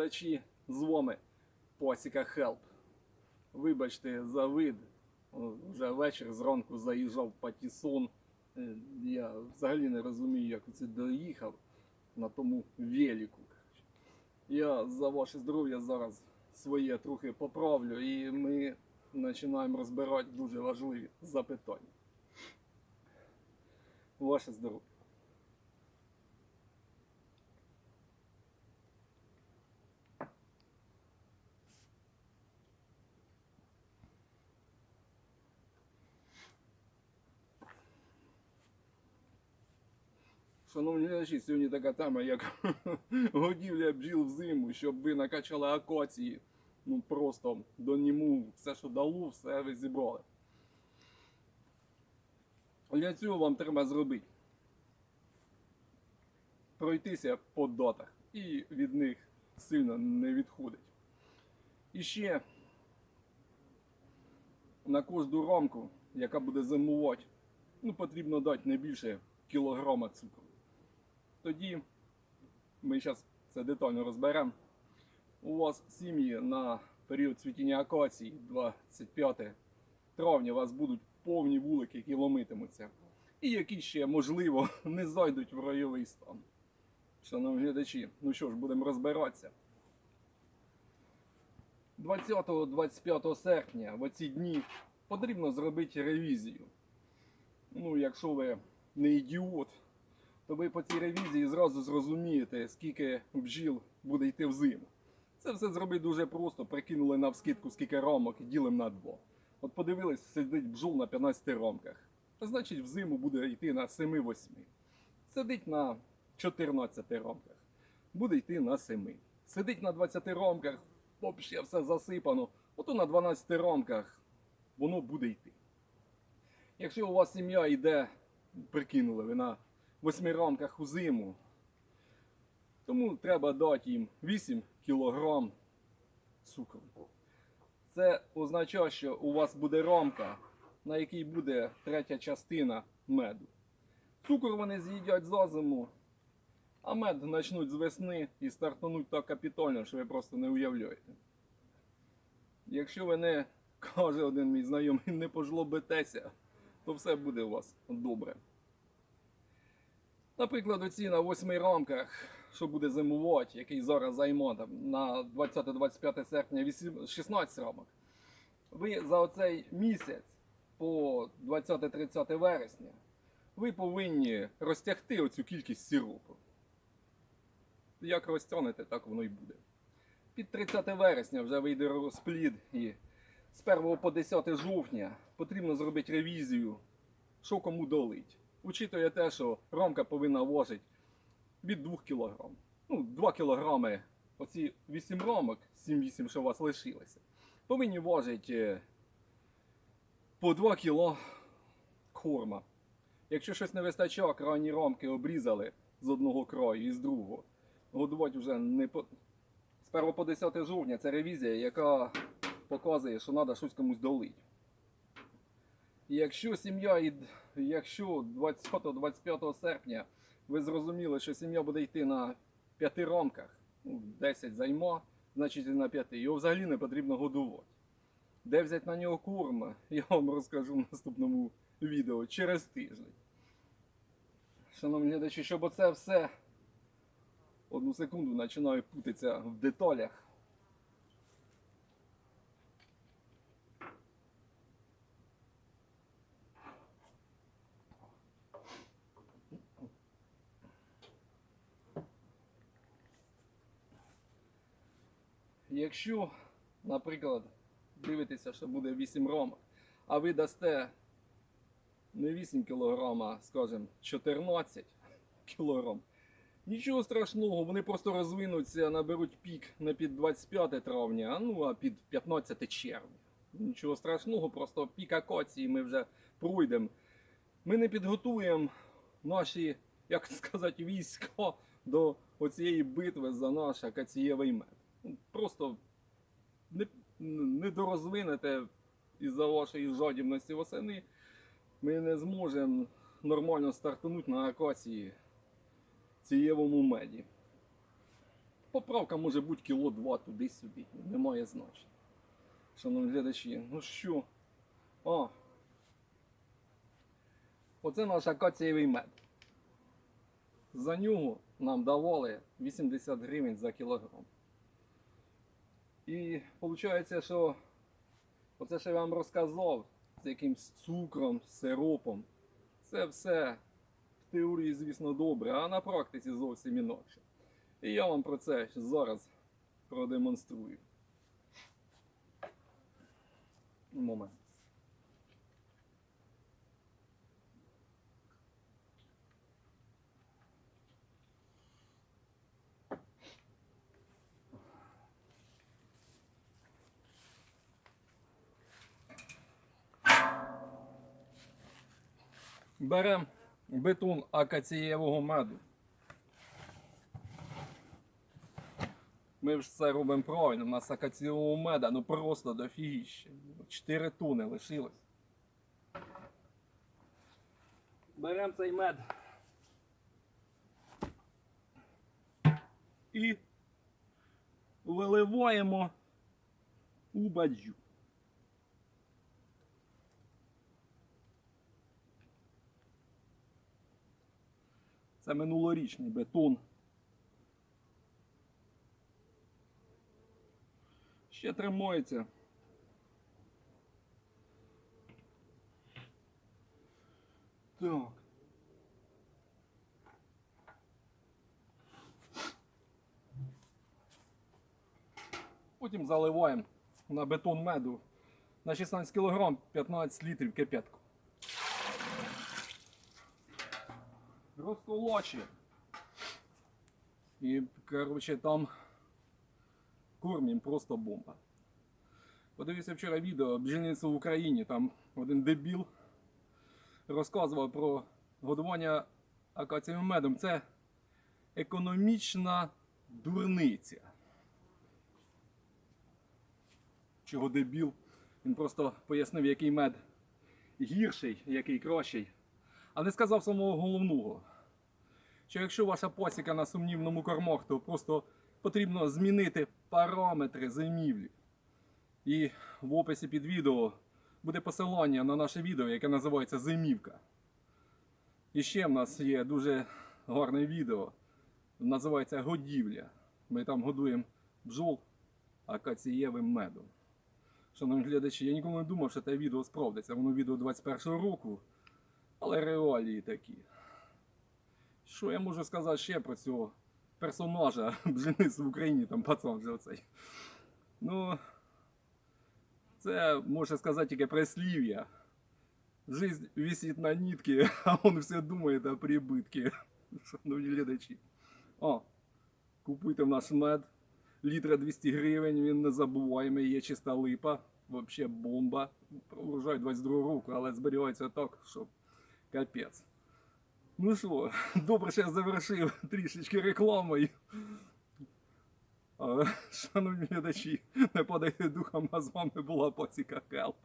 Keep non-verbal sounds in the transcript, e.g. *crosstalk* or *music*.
глядачі, з Посіка Хелп. Вибачте за вид. Вже вечір зранку заїжджав патісон. Е, Я взагалі не розумію, як це доїхав на тому велику. Я за ваше здоров'я зараз своє трохи поправлю і ми починаємо розбирати дуже важливі запитання. Ваше здоров'я. Шановні глядачі, сьогодні така тема, як *laughs* годівля бджіл взиму, щоб ви накачали акації. Ну просто до німу все, що дало, все ви зібрали. Для цього вам треба зробити. Пройтися по дотах і від них сильно не відходить. І ще на кожну рамку, яка буде зимувати, ну, потрібно дати не більше кілограма цукру. Тоді ми зараз це детально розберемо. У вас сім'ї на період цвітіння акації 25 травня у вас будуть повні вулики, які ломитимуться. І які ще, можливо, *laughs* не зайдуть в ройовий стан. Шановні глядачі, ну що ж, будемо розбиратися. 20-25 серпня в оці дні потрібно зробити ревізію. Ну, якщо ви не ідіот, то ви по цій ревізії зразу зрозумієте, скільки бджіл буде йти в зиму. Це все зробити дуже просто. Прикинули на вскидку, скільки рамок і ділимо на 2. От подивились, сидить бджол на 15 рамках. Значить, в зиму буде йти на 7-8. Сидить на 14 рамках. Буде йти на 7. Сидить на 20 рамках, взагалі все засипано. Ото на 12 рамках воно буде йти. Якщо у вас сім'я йде, прикинули ви на 8 рамках у зиму, тому треба дати їм 8 кг цукру. Це означає, що у вас буде рамка, на якій буде третя частина меду. Цукор вони з'їдять за зиму, а мед почнуть з весни і стартануть так капітально, що ви просто не уявляєте. Якщо ви не, каже один мій знайомий, не пожлобитеся, то все буде у вас добре. Наприклад, оці на 8 рамках, що буде зимувати, який зараз займо там, на 20-25 серпня 8 16 рамок. Ви за оцей місяць по 20-30 вересня ви повинні розтягти оцю кількість сиропу. Як розтягнете, так воно і буде. Під 30 вересня вже вийде розплід і з 1 по 10 жовтня потрібно зробити ревізію, що кому долить. Учитує те, що рамка повинна важити від 2 кг. Ну, 2 кг, оці 8 рамок, 7-8, що у вас лишилося, повинні важити по 2 кг корма. Якщо щось не вистачає, крайні рамки обрізали з одного краю і з другого. Годувати вже не по. 1 по 10 жовтня це ревізія, яка показує, що треба щось комусь долити. Якщо сім'я, якщо 20-25 серпня ви зрозуміли, що сім'я буде йти на 5 рамках, ну, 10 займа, значить і на 5, його взагалі не потрібно годувати. Де взяти на нього корм, *laughs* я вам розкажу в наступному відео через тиждень. Шановні глядачі, щоб оце все одну секунду починаю путатися в деталях. Якщо, наприклад, дивитеся, що буде 8 рамок, а ви дасте не 8 кг, а, скажімо, 14 кг, нічого страшного, вони просто розвинуться, наберуть пік не під 25 травня, ну а під 15 червня. Нічого страшного, просто пік акації ми вже пройдемо. Ми не підготуємо наші, як сказати, війська до оцієї битви за наш акацієвий мед. Просто не, не дорозвинете із-за вашої жадібності восени, ми не зможемо нормально стартанути на акації цієвому меді. Поправка може бути кіло два туди-сюди. Немає значення. Шановні глядачі, ну що? О! Оце наш акацієвий мед. За нього нам давали 80 гривень за кілограм. І виходить, що оце що я вам розказав з якимсь цукром, сиропом. Це все в теорії, звісно, добре, а на практиці зовсім інакше. І я вам про це зараз продемонструю. Момент. Беремо бетон акацієвого меду. Ми ж це робимо правильно, у нас акацієвого меда, ну просто дофігіще. 4 тони лишилось. Беремо цей мед. І виливаємо у баджу. Це минулорічний бетон. Ще тримається. Так. Потім заливаємо на бетон меду на 16 кг 15 літрів кип'ятку. Розколочуємо. І, коротше, там кормім просто бомба. Подивився вчора відео бджільництво в Україні, там один дебіл розказував про годування акацієвим медом. Це економічна дурниця. Чого дебіл? Він просто пояснив, який мед гірший, який кращий. А не сказав самого головного. Що якщо ваша посіка на сумнівному кормах, то просто потрібно змінити параметри зимівлі. І в описі під відео буде посилання на наше відео, яке називається Зимівка. І ще в нас є дуже гарне відео, називається Годівля. Ми там годуємо бджол акацієвим медом. Шановні глядачі, я ніколи не думав, що це відео справдиться. Воно відео 21 року, але реалії такі. Що я можу сказати ще про цього персонажа *laughs* бджільництва в Україні, там пацан вже оцей. Ну, це можна сказати тільки прислів'я. Жизнь висить на нитке, *laughs* а он все думает о прибытке. *laughs* Шановні глядачі. О, купуйте в наш мед. Літра 200 гривень, він не забуваємий, є чиста липа. Вообще бомба. Урожай 22 року, але зберігається так, що капець. Ну що, добре, що я завершив трішечки рекламою. Шановні глядачі, не падайте духом, а з вами була Пасіка Хелп.